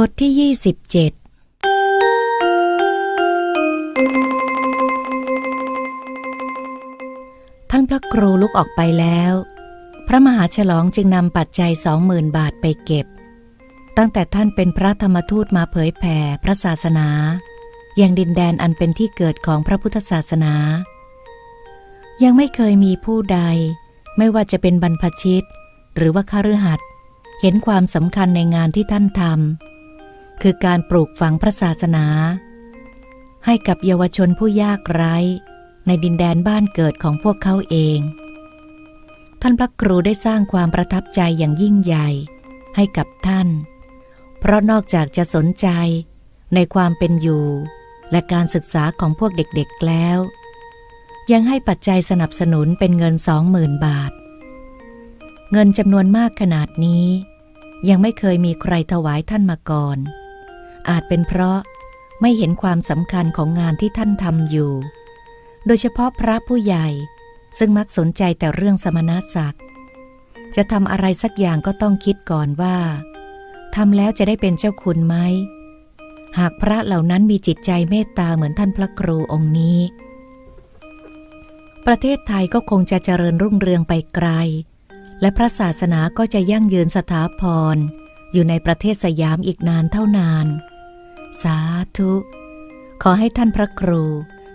บทที่ 27 ท่านพระครูลุกออกไปแล้ว พระมหาฉลองจึงนำปัจจัยสองหมื่นบาทไปเก็บ ตั้งแต่ท่านเป็นพระธรรมทูตมาเผยแผ่พระศาสนา อยังดินแดนอันเป็นที่เกิดของพระพุทธศาสนา ยังไม่เคยมีผู้ใด ไม่ว่าจะเป็นบรรพชิต หรือว่าคฤหัสถ์เห็นความสำคัญในงานที่ท่านทำ คือการปลูกฝังพระศาสนา ให้กับเยาวชนผู้ยากไร้ ในดินแดนบ้านเกิดของพวกเขาเอง ท่านพระครูได้สร้างความประทับใจอย่างยิ่งใหญ่ให้กับท่าน เพราะนอกจากจะสนใจในความเป็นอยู่ และการศึกษาของพวกเด็กๆแล้ว ยังให้ปัจจัยสนับสนุนเป็นเงินสองหมื่นบาท เงินจำนวนมากขนาดนี้ ยังไม่เคยมีใครถวายท่านมาก่อน อาจเป็นเพราะไม่เห็นความสำคัญของงานที่ท่านทำอยู่ โดยเฉพาะพระผู้ใหญ่ซึ่งมักสนใจแต่เรื่องสมณศักดิ์ จะทำอะไรสักอย่างก็ต้องคิดก่อนว่าทำแล้วจะได้เป็นเจ้าคุณไหม หากพระเหล่านั้นมีจิตใจเมตตาเหมือนท่านพระครูองค์นี้ ประเทศไทยก็คงจะเจริญรุ่งเรืองไปไกล และพระศาสนาก็จะยั่งยืนสถาพรอยู่ในประเทศสยามอีกนานเท่านาน สาธุ ขอให้ท่านพระครู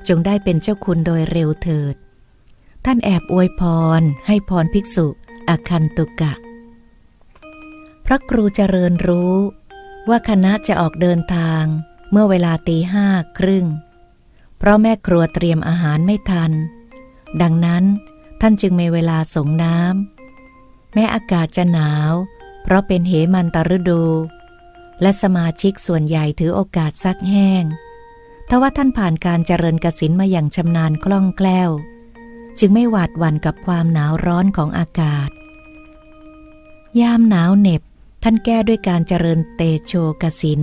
จงได้เป็นเจ้าคุณโดยเร็วเถิด ท่านแอบอวยพรให้พรภิกษุอคันตุกะ พระครูเจริญรู้ ว่าคณะจะออกเดินทางเมื่อเวลาตีห้าครึ่ง เพราะแม่ครัวเตรียมอาหารไม่ทัน ดังนั้นท่านจึงมีเวลาสงน้ำแม้อากาศจะหนาว เพราะเป็นเหมันตฤดู และสมาชิกส่วนใหญ่ถือโอกาสซักแห้งทว่าท่านผ่านการเจริญกสินมาอย่างชำนาญคล่องแคล่ว จึงไม่หวาดหวั่นกับความหนาวร้อนของอากาศ ยามหนาวเหน็บ ท่านแก้ด้วยการเจริญเตโชกสิน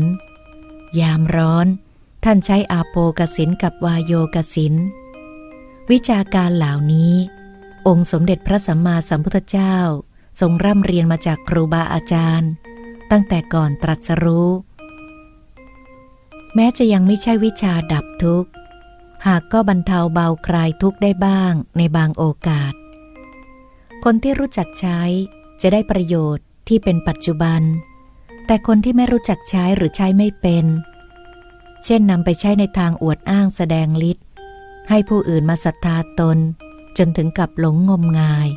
ยามร้อน ท่านใช้อาโปกสินกับวายโยกสิน วิชาการเหล่านี้ องค์สมเด็จพระสัมมาสัมพุทธเจ้า ทรงร่ำเรียนมาจากครูบาอาจารย์ ตั้งแต่ก่อนตรัสรู้ แม้จะยังไม่ใช่วิชาดับทุกข์ หากก็บรรเทาเบาคลายทุกข์ได้บ้างในบางโอกาส คนที่รู้จักใช้จะได้ประโยชน์ที่เป็นปัจจุบัน แต่คนที่ไม่รู้จักใช้หรือใช้ไม่เป็น เช่นนำไปใช้ในทางอวดอ้างแสดงฤทธิ์ให้ผู้อื่นมาศรัทธาตน จนถึงกับหลงงมงาย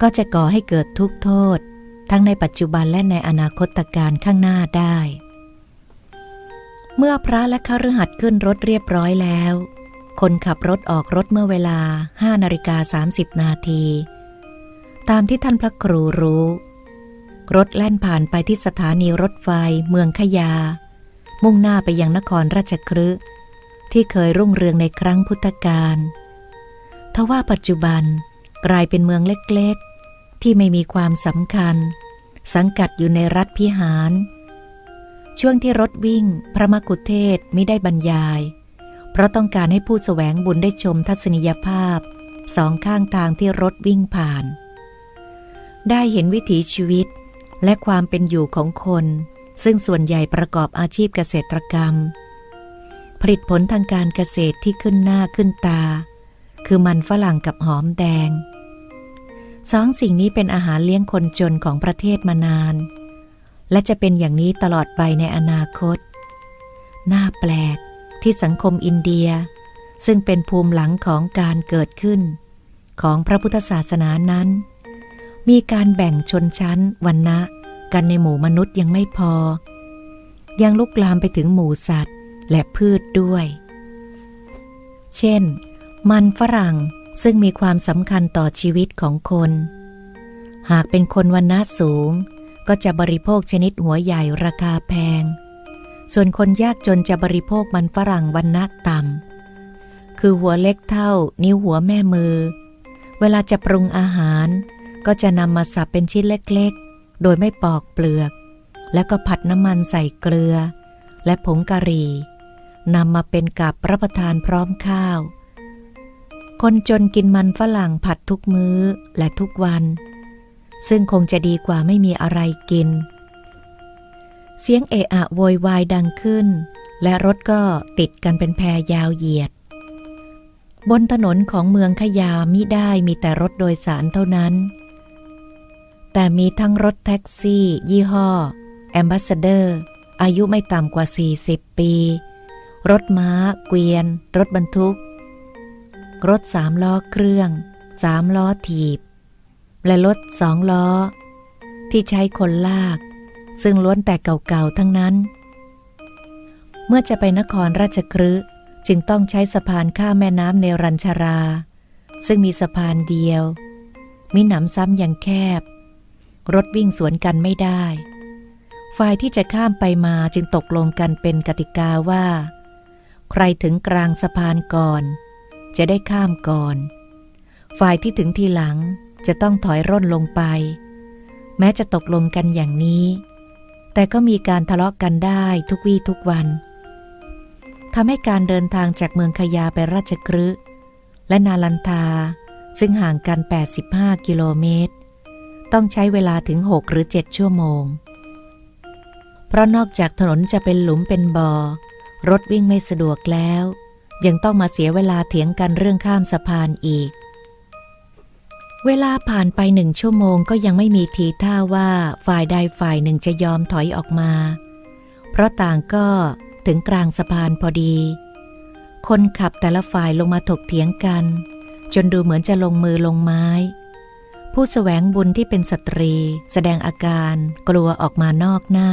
ก็จะก่อให้เกิดทุกโทษ ทั้งในปัจจุบันและในอนาคตการข้างหน้าได้ เมื่อพระและคฤหัสถ์ขึ้นรถเรียบร้อยแล้ว คนขับรถออกรถเมื่อเวลา5นาฬิกา30 นาที ตามที่ท่านพระครูรู้ รถแล่นผ่านไปที่สถานีรถไฟเมืองขยา มุ่งหน้าไปยังนครราชคฤห์ที่เคยรุ่งเรืองในครั้งพุทธกาลทว่าปัจจุบันกลายเป็นเมืองเล็ก ที่ไม่มีความสำคัญ สังกัดอยู่ในรัฐพิหาร ช่วงที่รถวิ่งพระมกุเทศไม่ได้บรรยาย เพราะต้องการให้ผู้แสวงบุญได้ชมทัศนียภาพสองข้างทางที่รถวิ่งผ่าน ได้เห็นวิถีชีวิตและความเป็นอยู่ของคน ซึ่งส่วนใหญ่ประกอบอาชีพเกษตรกรรม ผลิตผลทางการเกษตรที่ขึ้นหน้าขึ้นตา คือมันฝรั่งกับหอมแดง สองสิ่งนี้เป็นอาหารเลี้ยงคนจนของประเทศมานาน และจะเป็นอย่างนี้ตลอดไปในอนาคต น่าแปลกที่สังคมอินเดีย ซึ่งเป็นภูมิหลังของการเกิดขึ้น ของพระพุทธศาสนานั้น มีการแบ่งชนชั้นวันนะกันในหมู่มนุษย์ยังไม่พอ ยังลุกลามไปถึงหมู่สัตว์และพืชด้วย เช่น มันฝรั่ง ซึ่งมีความสำคัญต่อชีวิตของคน หากเป็นคนวันนะสูง ก็จะบริโภคชนิดหัวใหญ่ราคาแพง ส่วนคนยากจนจะบริโภคมันฝรั่งวันนะต่ำ คือหัวเล็กเท่านิ้วหัวแม่มือ เวลาจะปรุงอาหาร ก็จะนำมาสับเป็นชิ้นเล็กๆ โดยไม่ปอกเปลือก แล้วก็ผัดน้ำมันใส่เกลือ และผงกะหรี่นำมาเป็นกับรับประทานพร้อมข้าว คนจนกินมันฝรั่งผัดทุกมื้อและทุกวัน ซึ่งคงจะดีกว่าไม่มีอะไรกิน เสียงเอะอะโวยวายดังขึ้น และรถก็ติดกันเป็นแพรยาวเหยียด บนถนนของเมืองขยามิได้มีแต่รถโดยสารเท่านั้น แต่มีทั้งรถแท็กซี่ ยี่ห้อแอมบ s สเดอร์ อายุไม่ต่ำกว่า 40 ปี รถม้า เกวียน รถบรรทุก รถสามล้อเครื่องสามล้อถีบ และรถสองล้อ ที่ใช้คนลาก ซึ่งล้วนแต่เก่าๆทั้งนั้น เมื่อจะไปนครราชครืจึงต้องใช้สะพานข้ามแม่น้ำเนรัญชารา ซึ่งมีสะพานเดียวมีหนำซ้ำอย่างแคบ รถวิ่งสวนกันไม่ได้ ฝ่ายที่จะข้ามไปมาจึงตกลงกันเป็นกติกาว่า ใครถึงกลางสะพานก่อน จะได้ข้ามก่อน ฝ่ายที่ถึงทีหลังจะต้องถอยร่นลงไป แม้จะตกลงกันอย่างนี้ แต่ก็มีการทะเลาะกันได้ทุกวี่ทุกวันทำให้การเดินทางจากเมืองขยาไปราชกฤห์และนาลันทาซึ่งห่างกัน 85 กิโลเมตร ต้องใช้เวลาถึง 6 หรือ 7 ชั่วโมง เพราะนอกจากถนนจะเป็นหลุมเป็นบอ่อ รถวิ่งไม่สะดวกแล้ว ยังต้องมาเสียเวลาเถียงกันเรื่องข้ามสะพานอีก เวลาผ่านไปหนึ่งชั่วโมงก็ยังไม่มีทีท่าว่าฝ่ายใดฝ่ายหนึ่งจะยอมถอยออกมา เพราะต่างก็ถึงกลางสะพานพอดี คนขับแต่ละฝ่ายลงมาถกเถียงกัน จนดูเหมือนจะลงมือลงไม้ ผู้สแสวงบุญที่เป็นสตรี แสดงอาการกลัวออกมานอกหน้า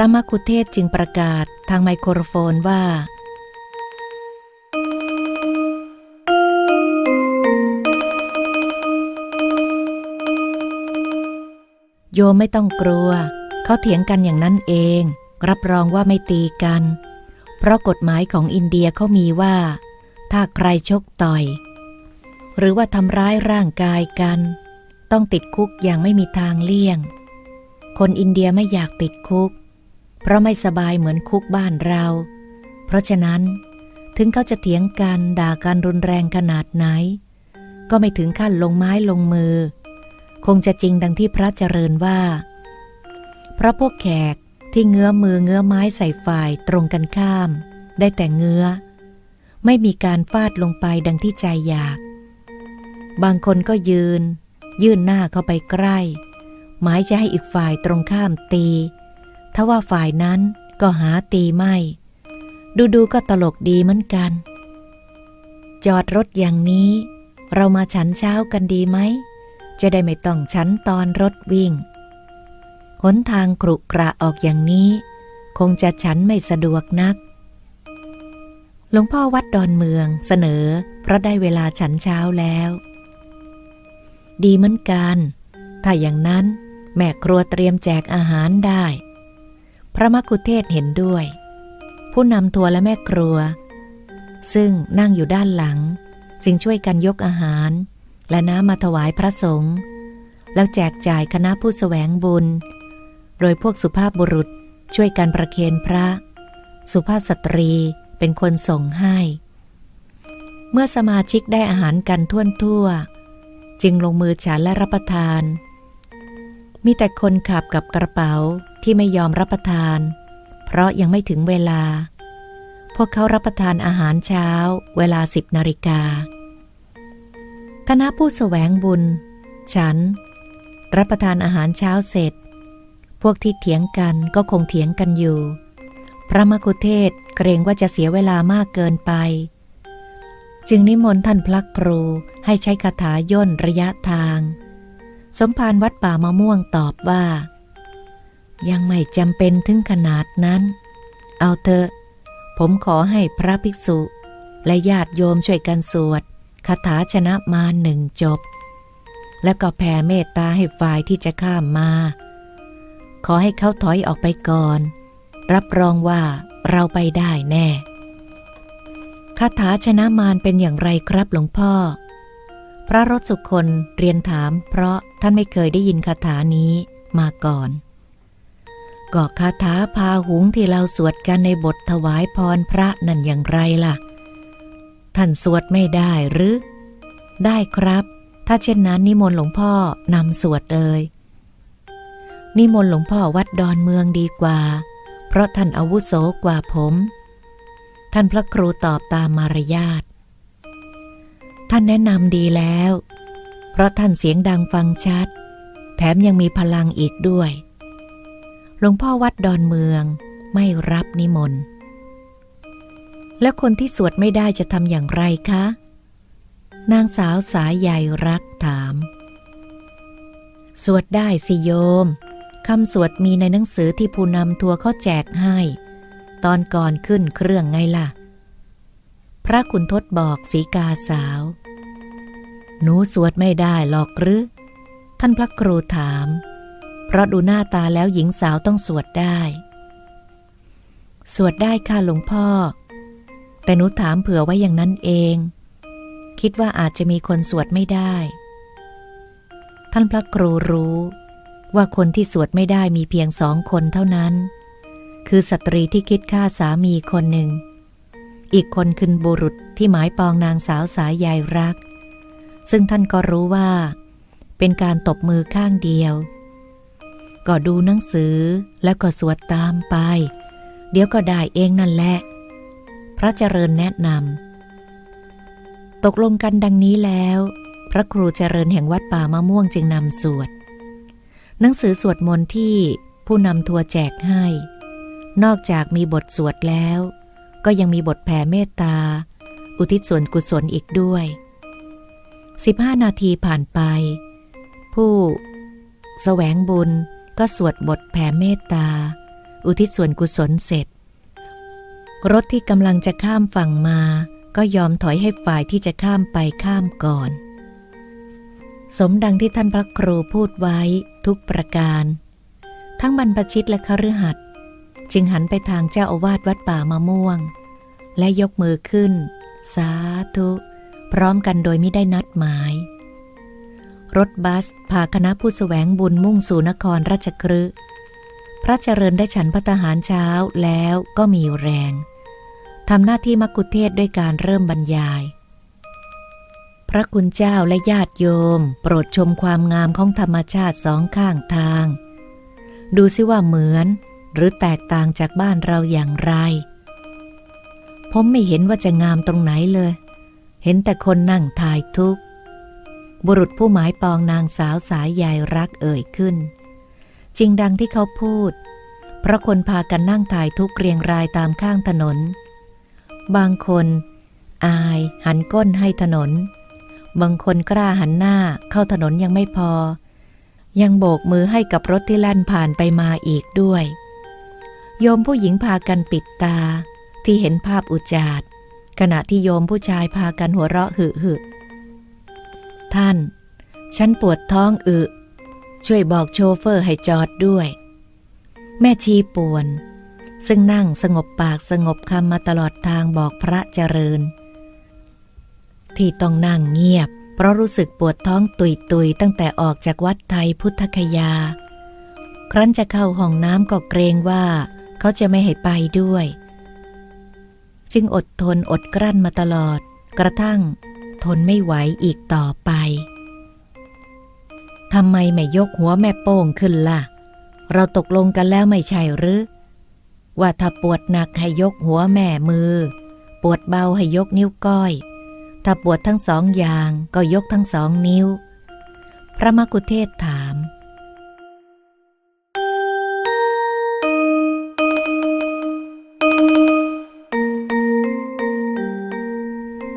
ระมคุเทศจึงประกาศทางไมโครโฟนว่า โยมไม่ต้องกลัว เขาเถียงกันอย่างนั้นเอง รับรองว่าไม่ตีกัน เพราะกฎหมายของอินเดียเขามีว่า ถ้าใครชกต่อย หรือว่าทำร้ายร่างกายกัน ต้องติดคุกอย่างไม่มีทางเลี่ยงคนอินเดียไม่อยากติดคุก เพราะไม่สบายเหมือนคุกบ้านเรา เพราะฉะนั้น ถึงเขาจะเถียงกันด่ากันรุนแรงขนาดไหน ก็ไม่ถึงขั้นลงไม้ลงมือ คงจะจริงดังที่พระเจริญว่า เพราะพวกแขกที่เงื้อมือเงื้อไม้ใส่ฝ่ายตรงกันข้าม ได้แต่เงื้อ ไม่มีการฟาดลงไปดังที่ใจอยาก บางคนก็ยืน ยื่นหน้าเข้าไปใกล้ หมายจะให้อีกฝ่ายตรงข้ามตี ถ้าว่าฝ่ายนั้นก็หาตีไม่ ดูดูก็ตลกดีเหมือนกัน จอดรถอย่างนี้ เรามาฉันเช้ากันดีไหม จะได้ไม่ต้องฉันตอนรถวิ่งหนทางกรุกระออกอย่างนี้ คงจะฉันไม่สะดวกนัก หลวงพ่อวัดดอนเมืองเสนอ เพราะได้เวลาฉันเช้าแล้ว ดีเหมือนกัน ถ้าอย่างนั้นแม่ครัวเตรียมแจกอาหารได้ พระมกุเทศเห็นด้วย ผู้นำทัวร์และแม่ครัว ซึ่งนั่งอยู่ด้านหลัง จึงช่วยกันยกอาหาร และน้ำมาถวายพระสงฆ์แล้วแจกจ่ายคณะผู้สแสวงบุญ โดยพวกสุภาพบุรุษช่วยกันประเคนพระ สุภาพสตรีเป็นคนส่งให้ เมื่อสมาชิกได้อาหารกันท่วนทั่ว จึงลงมือฉันและรับประทาน มีแต่คนขับกับกระเป๋า ที่ไม่ยอมรับประทาน เพราะยังไม่ถึงเวลา พวกเขารับประทานอาหารเช้า เวลาสิบนาฬิกาคณะผู้สแสวงบุญ ฉัน รับประทานอาหารเช้าเสร็จ พวกที่เถียงกันก็คงเถียงกันอยู่ พระมกุเทศเกรงว่าจะเสียเวลามากเกินไป จึงนิมนต์ท่านพระครูให้ใช้คาถาย่นระยะทาง สมภารวัดป่ามะม่วงตอบว่า ยังไม่จำเป็นถึงขนาดนั้น เอาเถอะ ผมขอให้พระภิกษุ และญาติโยมช่วยกันสวดคาถาชนะมาหนึ่งจบ แล้วก็แผ่เมตตาให้ฝ่ายที่จะข้ามมา ขอให้เขาถอยออกไปก่อน รับรองว่าเราไปได้แน่คาถาชนะมารเป็นอย่างไรครับหลวงพ่อ พระรถสุคนเรียนถามเพราะท่านไม่เคยได้ยินคาถานี้มาก่อน ก็คาถาพาหุงที่เราสวดกันในบทถวายพรพระนั่นอย่างไรล่ะ ท่านสวดไม่ได้หรือ ได้ครับ ถ้าเช่นนั้นนิมนต์หลวงพ่อนำสวดเลยนิมนต์หลวงพ่อวัดดอนเมืองดีกว่า เพราะท่านอาวุโสกว่าผม ท่านพระครูตอบตามมารยาท ท่านแนะนำดีแล้ว เพราะท่านเสียงดังฟังชัด แถมยังมีพลังอีกด้วย หลวงพ่อวัดดอนเมืองไม่รับนิมนต์ แล้วคนที่สวดไม่ได้จะทำอย่างไรคะ นางสาวสายใยรักถาม สวดได้สิโยมคำสวดมีในหนังสือที่ผู้นำทัวร์เขาแจกให้ ตอนก่อนขึ้นเครื่องไงล่ะ พระคุณทศบอกสีกาสาว หนูสวดไม่ได้หรอกหรือ ท่านพระครูถาม เพราะดูหน้าตาแล้วหญิงสาวต้องสวดได้ สวดได้ค่ะหลวงพ่อ แต่หนูถามเผื่อไว้อย่างนั้นเอง คิดว่าอาจจะมีคนสวดไม่ได้ ท่านพระครูรู้ว่าคนที่สวดไม่ได้มีเพียงสองคนเท่านั้น คือสตรีที่คิดฆ่าสามีคนหนึ่ง อีกคนคือบุรุษที่หมายปองนางสาวสายใยรัก ซึ่งท่านก็รู้ว่า เป็นการตบมือข้างเดียว ก็ดูหนังสือแล้วก็สวดตามไป เดี๋ยวก็ได้เองนั่นแหละ พระเจริญแนะนำตกลงกันดังนี้แล้ว พระครูเจริญแห่งวัดป่ามะม่วงจึงนำสวด หนังสือสวดมนต์ที่ผู้นำทัวร์แจกให้ นอกจากมีบทสวดแล้ว ก็ยังมีบทแผ่เมตตา อุทิศส่วนกุศลอีกด้วย 15 นาทีผ่านไป ผู้แสวงบุญ ก็สวดบทแผ่เมตตา อุทิศส่วนกุศลเสร็จ รถที่กำลังจะข้ามฝั่งมา ก็ยอมถอยให้ฝ่ายที่จะข้ามไปข้ามก่อน สมดังที่ท่านพระครูพูดไว้ทุกประการ ทั้งบรรพชิตและคฤหัสถ์จึงหันไปทางเจ้าอาวาสวัดป่ามะม่วง และยกมือขึ้น สาธุ พร้อมกันโดยไม่ได้นัดหมาย รถบัสพาคณะผู้สแสวงบุญมุ่งสู่นครราชครึพระเจริญได้ฉันพัตหารเช้าแล้วก็มีแรงทำหน้าที่มักคุเทศด้วยการเริ่มบรรยาย พระคุณเจ้าและญาติโยม โปรดชมความงามของธรรมชาติสองข้างทาง ดูซิว่าเหมือนหรือแตกต่างจากบ้านเราอย่างไร ผมไม่เห็นว่าจะงามตรงไหนเลย เห็นแต่คนนั่งทายทุกข์ บุรุษผู้หมายปองนางสาวสายใยรักเอ่ยขึ้น จริงดังที่เขาพูด เพราะคนพากันนั่งถ่ายทุกเรียงรายตามข้างถนน บางคน อายหันก้นให้ถนน บางคนกล้าหันหน้าเข้าถนนยังไม่พอ ยังโบกมือให้กับรถที่ลั่นผ่านไปมาอีกด้วย โยมผู้หญิงพากันปิดตาที่เห็นภาพอุจาดขณะที่โยมผู้ชายพากันหัวเราะหึหึ ท่าน ฉันปวดท้องอึ ช่วยบอกโชเฟอร์ให้จอดด้วย แม่ชีป่วน ซึ่งนั่งสงบปากสงบคำมาตลอดทางบอกพระเจริญ ที่ต้องนั่งเงียบ เพราะรู้สึกปวดท้องตุยตุยตั้งแต่ออกจากวัดไทยพุทธคยา ครั้นจะเข้าห้องน้ำก็เกรงว่า เขาจะไม่ให้ไปด้วย จึงอดทนอดกลั้นมาตลอดกระทั่ง ทนไม่ไหวอีกต่อไป ทำไมไม่ยกหัวแม่โป้งขึ้นล่ะ เราตกลงกันแล้วไม่ใช่หรือ ว่าถ้าปวดหนักให้ยกหัวแม่มือ ปวดเบาให้ยกนิ้วก้อย ถ้าปวดทั้งสองอย่างก็ยกทั้งสองนิ้ว พระมกุเทศถาม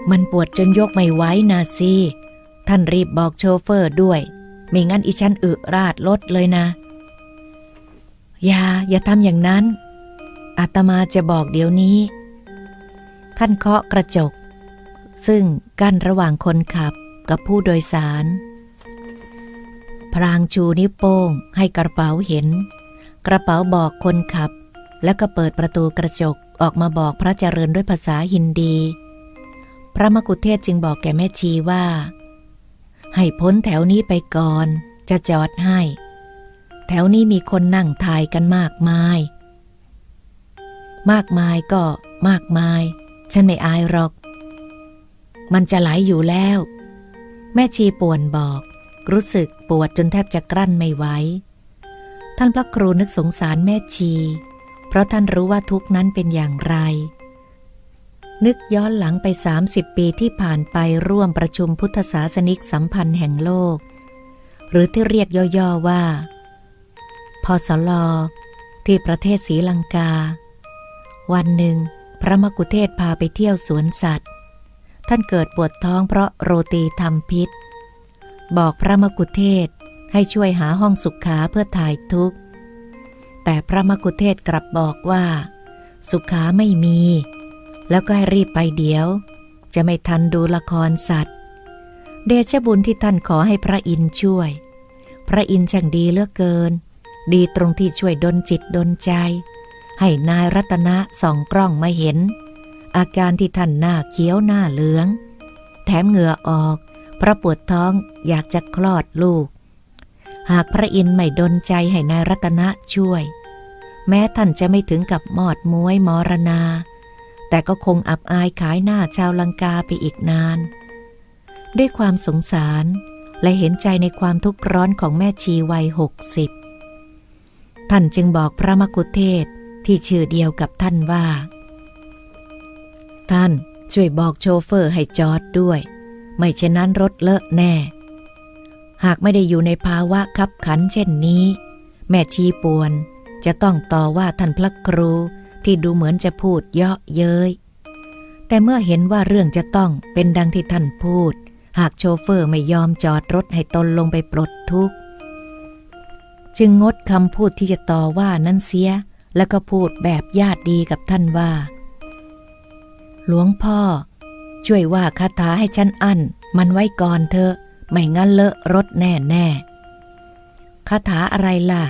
มันปวดจนยกไม่ไหวนะสิท่านรีบบอกโชเฟอร์ด้วย ไม่งั้นอีฉันอึราดรถเลยนะ อย่า อย่าทำอย่างนั้น อาตมาจะบอกเดี๋ยวนี้ ท่านเคาะกระจก ซึ่งกั้นระหว่างคนขับกับผู้โดยสาร พรางชูนิ้วโป้งให้กระเป๋าเห็น กระเป๋าบอกคนขับ แล้วก็เปิดประตูกระจกออกมาบอกพระเจริญด้วยภาษาฮินดี พระมกุเทศจึงบอกแก่แม่ชีว่า ให้พ้นแถวนี้ไปก่อน จะจอดให้ แถวนี้มีคนนั่งทายกันมากมาย มากมายก็มากมาย ฉันไม่อายหรอก มันจะไหลอยู่แล้ว แม่ชีป่วนบอก รู้สึกปวดจนแทบจะกลั้นไม่ไหวท่านพระครูนึกสงสารแม่ชี เพราะท่านรู้ว่าทุกนั้นเป็นอย่างไร นึกย้อนหลังไป 30 ปีที่ผ่านไปร่วมประชุมพุทธศาสนิกสัมพันธ์แห่งโลก หรือที่เรียกย่อ ๆ ว่าพสลอที่ประเทศศรีลังกา วันหนึ่ง พระมกุเทศพาไปเที่ยวสวนสัตว์ ท่านเกิดปวดท้องเพราะโรตีทำพิษ บอกพระมกุเทศให้ช่วยหาห้องสุขาเพื่อถ่ายทุกข์ แต่พระมกุเทศกลับบอกว่า สุขาไม่มี แล้วก็ให้รีบไปเดี๋ยว จะไม่ทันดูละครสัตว์ เดชบุญที่ท่านขอให้พระอินช่วย พระอินช่างดีเหลือเกิน ดีตรงที่ช่วยดลจิตดลใจ ให้นายรัตนะส่องกล้องมาเห็น อาการที่ท่านหน้าเขียวหน้าเหลือง แถมเหงื่อออก พระปวดท้องอยากจะคลอดลูก หากพระอินไม่ดนใจให้นายรัตนะช่วย แม้ท่านจะไม่ถึงกับมอดมวยมรณา แต่ก็คงอับอายขายหน้าชาวลังกาไปอีกนาน ด้วยความสงสารและเห็นใจในความทุกข์ร้อนของแม่ชีวัยหกสิบท่านจึงบอกพระมกุเทศที่ชื่อเดียวกับท่านว่า ท่านช่วยบอกโชเฟอร์ให้จอดด้วย ไม่เช่นนั้นรถเลอะแน่ หากไม่ได้อยู่ในภาวะคับขันเช่นนี้ แม่ชีปวนจะต้องต่อว่าท่านพระครู ที่ดูเหมือนจะพูดเยาะเย้ย แต่เมื่อเห็นว่าเรื่องจะต้องเป็นดังที่ท่านพูด หากโชเฟอร์ไม่ยอมจอดรถให้ตนลงไปปลดทุกข์ จึงงดคำพูดที่จะต่อว่านั้นเสีย แล้วก็พูดแบบญาติดีกับท่านว่า หลวงพ่อ ช่วยว่าคาถาให้ฉันอั้น มันไว้ก่อนเถอะ ไม่งั้นเลอะรถแน่แน่คาถาอะไรล่ะ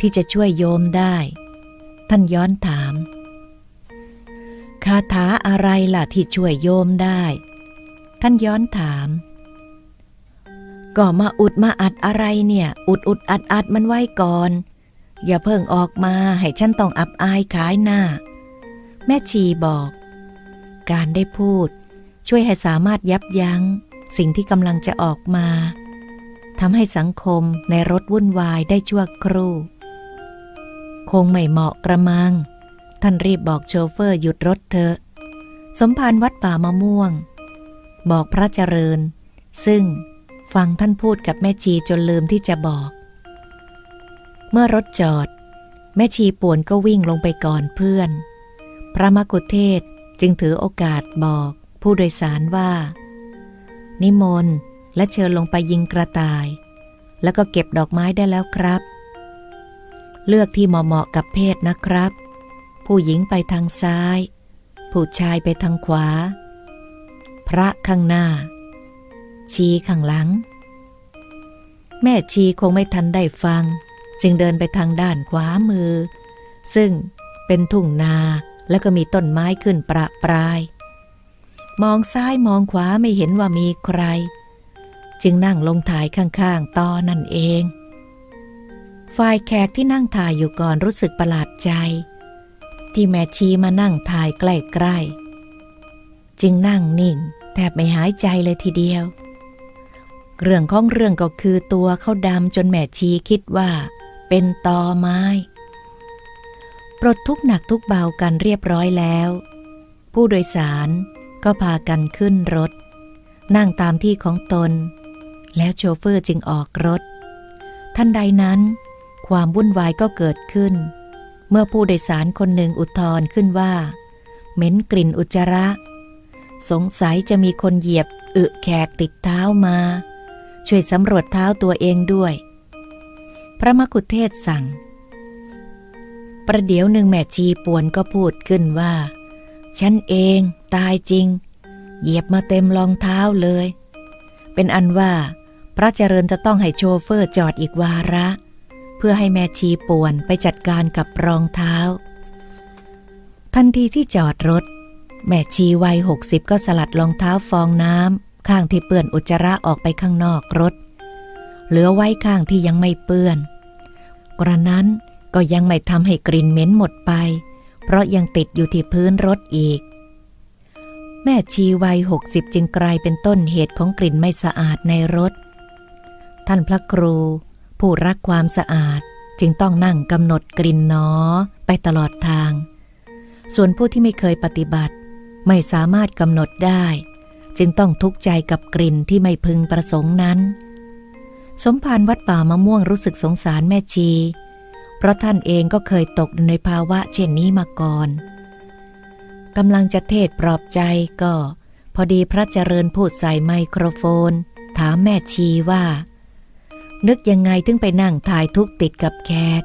ที่จะช่วยโยมได้ ท่านย้อนถาม คาถาอะไรล่ะที่ช่วยโยมได้ ท่านย้อนถาม ก็มาอุดมาอัดอะไรเนี่ย อุดอุดอัดอัดมันไว้ก่อน อย่าเพิ่งออกมาให้ฉันต้องอับอายขายหน้า แม่ชีบอก การได้พูด ช่วยให้สามารถยับยั้ง สิ่งที่กำลังจะออกมาทำให้สังคมในรถวุ่นวายได้ชั่วครู่ คงไม่เหมาะกระมัง ท่านรีบบอกโชเฟอร์หยุดรถเถอะ สมภารวัดป่ามะม่วง บอกพระเจริญ ซึ่งฟังท่านพูดกับแม่ชีจนลืมที่จะบอก เมื่อรถจอด แม่ชีป่วนก็วิ่งลงไปก่อนเพื่อน พระมกุเทศจึงถือโอกาสบอกผู้โดยสารว่า นิมนต์และเชิญลงไปยิงกระต่าย แล้วก็เก็บดอกไม้ได้แล้วครับ เลือกที่เหมาะๆกับเพศนะครับ ผู้หญิงไปทางซ้าย ผู้ชายไปทางขวา พระข้างหน้า ชีข้างหลัง แม่ชีคงไม่ทันได้ฟัง จึงเดินไปทางด้านขวามือ ซึ่งเป็นทุ่งนาแล้วก็มีต้นไม้ขึ้นประปราย มองซ้ายมองขวาไม่เห็นว่ามีใคร จึงนั่งลงถ่ายข้างๆตอนั่นเอง ฝ่ายแขกที่นั่งถ่ายอยู่ก่อนรู้สึกประหลาดใจ ที่แม่ชีมานั่งถ่ายใกล้ๆ จึงนั่งนิ่ง แทบไม่หายใจเลยทีเดียว เรื่องของเรื่องก็คือตัวเขาดำจนแม่ชีคิดว่า เป็นตอไม้ ปลดทุกหนักทุกเบากันเรียบร้อยแล้ว ผู้โดยสารก็พากันขึ้นรถ นั่งตามที่ของตน แล้วโชเฟอร์จึงออกรถท่านใดนั้น ความวุ่นวายก็เกิดขึ้น เมื่อผู้โดยสารคนหนึ่งอุทธรขึ้นว่า เหม็นกลิ่นอุจจาระ สงสัยจะมีคนเหยียบอึแขกติดเท้ามา ช่วยสำรวจเท้าตัวเองด้วย พระมกุเทศสั่ง ประเดี๋ยวหนึ่งแม่ชีป่วนก็พูดขึ้นว่า ฉันเองตายจริง เหยียบมาเต็มรองเท้าเลย เป็นอันว่า พระเจริญจะต้องให้โชเฟอร์จอดอีกวาระ พื่อให้แม่ชีป่วนไปจัดการกับรองเท้า ทันทีที่จอดรถ แม่ชีวัยหกสิบก็สลัดรองเท้าฟองน้ำข้างที่เปื้อนอุจจาระออกไปข้างนอกรถ เหลือไว้ข้างที่ยังไม่เปื้อน กระนั้นก็ยังไม่ทำให้กลิ่นเหม็นหมดไป เพราะยังติดอยู่ที่พื้นรถอีก แม่ชีวัยหกสิบจึงกลายเป็นต้นเหตุของกลิ่นไม่สะอาดในรถ ท่านพระครู ผู้รักความสะอาดจึงต้องนั่งกำหนดกลิ่นหนอไปตลอดทาง ส่วนผู้ที่ไม่เคยปฏิบัติ ไม่สามารถกำหนดได้ จึงต้องทุกข์ใจกับกลิ่นที่ไม่พึงประสงค์นั้น สมภารวัดป่ามะม่วงรู้สึกสงสารแม่ชี เพราะท่านเองก็เคยตกในภาวะเช่นนี้มาก่อนกำลังจะเทศปลอบใจก็ พอดีพระเจริญพูดใส่ไมโครโฟน ถามแม่ชีว่า นึกยังไงถึงไปนั่งถ่ายทุกติดกับแขก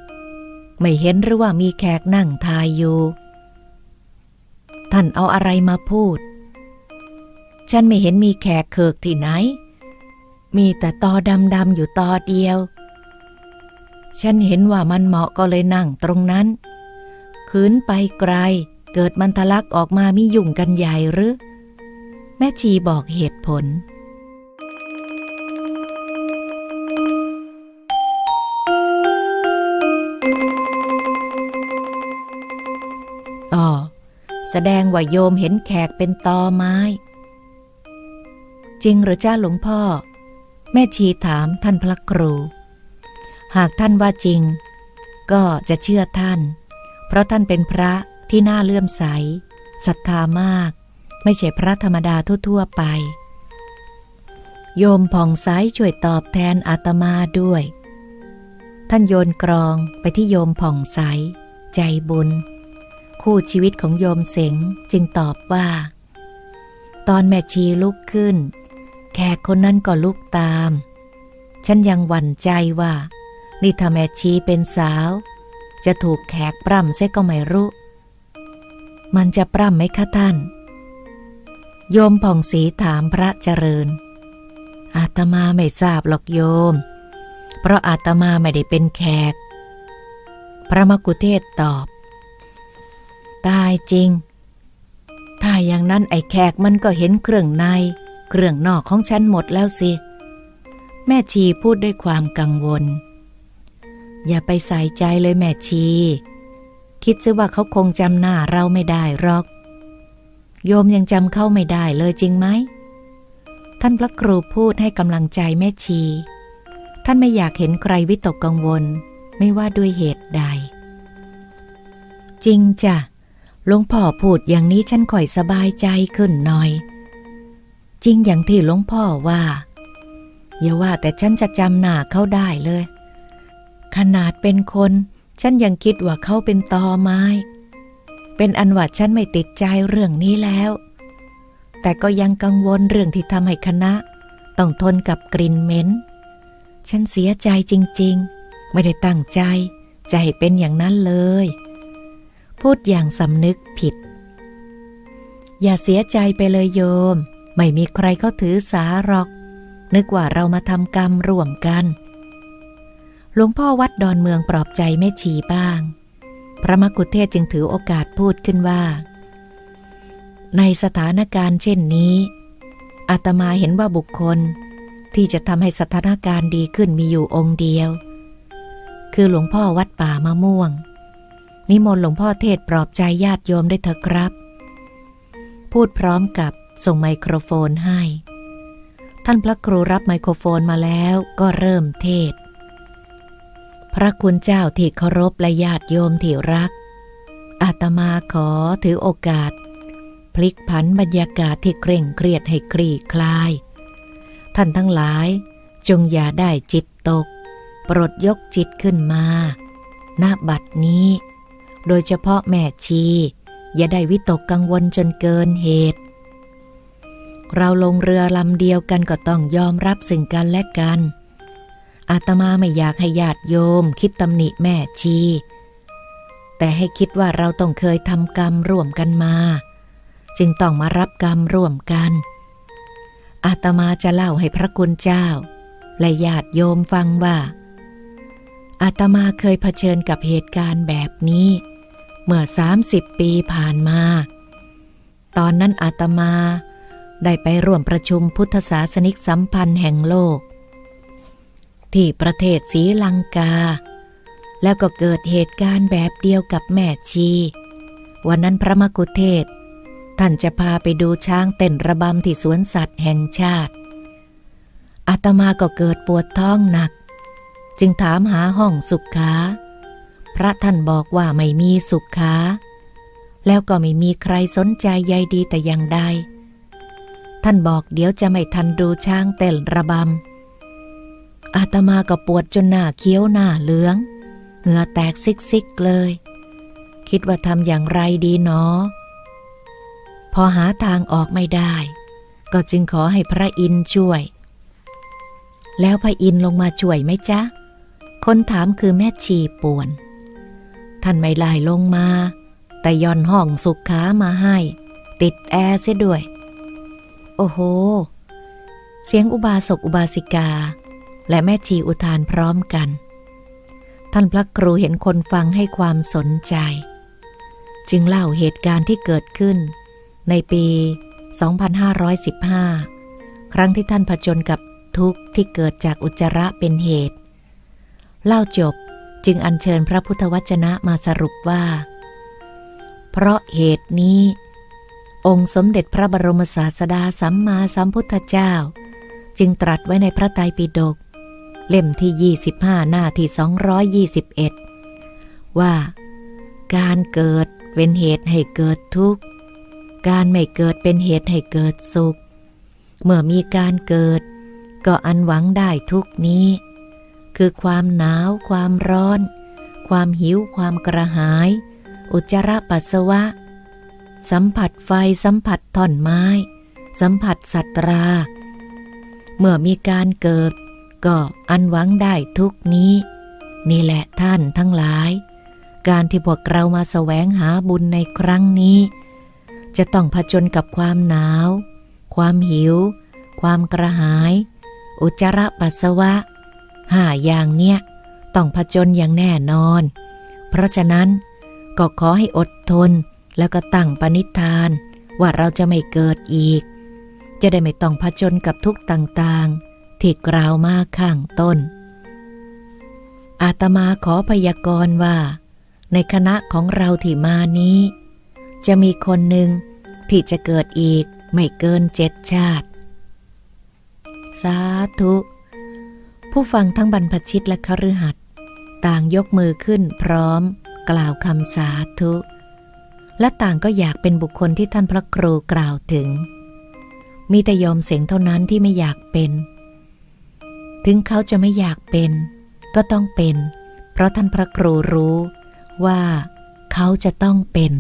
ไม่เห็นหรือว่ามีแขกนั่งทายอยู่ ท่านเอาอะไรมาพูด ฉันไม่เห็นมีแขกเคิกที่ไหน มีแต่ตอดำๆอยู่ตอเดียว ฉันเห็นว่ามันเหมาะก็เลยนั่งตรงนั้นคืนไปไกล เกิดมันทะลักออกมามียุ่งกันใหญ่หรือ แม่ชีบอกเหตุผล อ๋อแสดงว่าโยมเห็นแขกเป็นตอไม้ จริงหรือจ้าหลวงพ่อ แม่ชีถามท่านพระครู หากท่านว่าจริง ก็จะเชื่อท่าน เพราะท่านเป็นพระที่น่าเลื่อมใสศรัทธามาก ไม่ใช่พระธรรมดาทั่ว ๆ ไป โยมผ่องใสช่วยตอบแทนอาตมาด้วย ท่านโยนกรองไปที่โยมผ่องใส ใจบุญ คู่ชีวิตของโยมเสงจึงตอบว่า ตอนแม่ชีลุกขึ้น แขกคนนั้นก็ลุกตาม ฉันยังหวั่นใจว่า นี่ถ้าแม่ชีเป็นสาว จะถูกแขกปร่ำเส้ก็ไม่รู้ มันจะปร่ำไหมคะท่าน โยมผ่องศรีถามพระเจริญ อาตมาไม่ทราบหรอกโยม เพราะอาตมาไม่ได้เป็นแขก พระมกุเทศตอบ ตายจริง ถ้าอย่างนั้นไอ้แขกมันก็เห็นเครื่องใน เครื่องนอกของฉันหมดแล้วสิ แม่ชีพูดด้วยความกังวล อย่าไปใส่ใจเลยแม่ชี คิดซะว่าเขาคงจำหน้าเราไม่ได้หรอก โยมยังจำเข้าไม่ได้เลยจริงไหม ท่านพระครูพูดให้กำลังใจแม่ชี ท่านไม่อยากเห็นใครวิตกกังวล ไม่ว่าด้วยเหตุใด จริงจ้ะหลวงพ่อพูดอย่างนี้ฉันค่อยสบายใจขึ้นหน่อย จริงอย่างที่หลวงพ่อว่าอย่าว่าแต่ฉันจะจำหน้าเขาได้เลย ขนาดเป็นคน ฉันยังคิดว่าเขาเป็นตอไม้ เป็นอันว่าฉันไม่ติดใจเรื่องนี้แล้ว แต่ก็ยังกังวลเรื่องที่ทำให้คณะ ต้องทนกับกลิ่นเหม็น ฉันเสียใจจริงๆ ไม่ได้ตั้งใจ จะให้เป็นอย่างนั้นเลย พูดอย่างสำนึกผิด อย่าเสียใจไปเลยโยม ไม่มีใครเขาถือสาหรอก นึกว่าเรามาทำกรรมร่วมกันหลวงพ่อวัดดอนเมืองปลอบใจแม่ชีบ้าง พระมกุเทศจึงถือโอกาสพูดขึ้นว่า ในสถานการณ์เช่นนี้อาตมาเห็นว่าบุคคล ที่จะทำให้สถานการณ์ดีขึ้นมีอยู่องค์เดียว คือหลวงพ่อวัดป่ามะม่วง นิมนต์หลวงพ่อเทศปลอบใจญาติโยมได้เถอะครับ พูดพร้อมกับส่งไมโครโฟนให้ ท่านพระครูรับไมโครโฟนมาแล้วก็เริ่มเทศ พระคุณเจ้าที่เคารพและญาติโยมที่รัก อาตมาขอถือโอกาส พลิกผันบรรยากาศที่เคร่งเครียดให้คลี่คลาย ท่านทั้งหลาย จงอย่าได้จิตตก โปรดยกจิตขึ้นมาณบัดนี้ โดยเฉพาะแม่ชี อย่าได้วิตกกังวลจนเกินเหตุ เราลงเรือลำเดียวกันก็ต้องยอมรับสิ่งกันและกัน อาตมาไม่อยากให้ญาติโยมคิดตำหนิแม่ชี แต่ให้คิดว่าเราต้องเคยทำกรรมร่วมกันมา จึงต้องมารับกรรมร่วมกัน อาตมาจะเล่าให้พระคุณเจ้า และญาติโยมฟังว่า อาตมาเคยเผชิญกับเหตุการณ์แบบนี้ เมื่อ 30 ปีผ่านมา ตอนนั้นอาตมาได้ไปร่วมประชุมพุทธศาสนิกสัมพันธ์แห่งโลก ที่ประเทศศรีลังกา แล้วก็เกิดเหตุการณ์แบบเดียวกับแม่ชี วันนั้นพระมกุเทศ ท่านจะพาไปดูช้างเต้นระบำที่สวนสัตว์แห่งชาติอาตมาก็เกิดปวดท้องหนัก จึงถามหาห้องสุขาพระท่านบอกว่าไม่มีสุขขาแล้วก็ไม่มีใครสนใจใยดีแต่อย่างใด ท่านบอกเดี๋ยวจะไม่ทันดูช้างเต้นระบำ อาตมาก็ปวดจนหน้าเคี้ยวหน้าเหลือง เหงื่อแตกซิกซิกเลย คิดว่าทำอย่างไรดีเนาะ พอหาทางออกไม่ได้ ก็จึงขอให้พระอินช่วย แล้วพระอินลงมาช่วยไหมจ๊ะ คนถามคือแม่ชีป่วน ท่านไม่ไล่ลงมา แต่ย่อนห้องสุขขามาให้ ติดแอร์เสียด้วย โอ้โห เสียงอุบาสกอุบาสิกา และแม่ชีอุทานพร้อมกัน ท่านพระครูเห็นคนฟังให้ความสนใจ จึงเล่าเหตุการณ์ที่เกิดขึ้น ในปี 2515 ครั้งที่ท่านผจญกับทุกข์ที่เกิดจากอุจจาระเป็นเหตุ เล่าจบจึงอัญเชิญพระพุทธวจนะมาสรุปว่า เพราะเหตุนี้ องค์สมเด็จพระบรมศาสดาสัมมาสัมพุทธเจ้า จึงตรัสไว้ในพระไตรปิฎกเล่มที่ 25 หน้าที่ 221 ว่า การเกิดเป็นเหตุให้เกิดทุกข์ การไม่เกิดเป็นเหตุให้เกิดสุข เมื่อมีการเกิด ก็อันหวังได้ทุกนี้ คือความหนาว ความร้อน ความหิว ความกระหาย อุจจาระปัสสาวะ สัมผัสไฟ สัมผัสท่อนไม้ สัมผัสสัตรา เมื่อมีการเกิด ก็อันหวังได้ทุกนี้ นี่แหละท่านทั้งหลาย การที่พวกเรามาแสวงหาบุญในครั้งนี้ จะต้องผจญกับความหนาว ความหิว ความกระหาย อุจจาระปัสสาวะห้าอย่างเนี้ยต้องผจญอย่างแน่นอน เพราะฉะนั้นก็ขอให้อดทนแล้วก็ตั้งปณิธาน ว่าเราจะไม่เกิดอีก จะได้ไม่ต้องผจญกับทุกต่างๆ ที่กล่าวมาข้างต้น อาตมาขอพยากรณ์ว่า ในคณะของเราที่มานี้ จะมีคนหนึ่งที่จะเกิดอีกไม่เกินเจ็ดชาติ สาธุ ผู้ฟังทั้งบรรพชิตและคฤหัสถ์ต่างยกมือขึ้นพร้อม กล่าวคำสาธุ และต่างก็อยากเป็นบุคคลที่ท่านพระครูกล่าวถึง มีแต่ยอมเสียงเท่านั้นที่ไม่อยากเป็น ถึงเขาจะไม่อยากเป็น ก็ต้องเป็น เพราะท่านพระครูรู้ว่าเขาจะต้องเป็น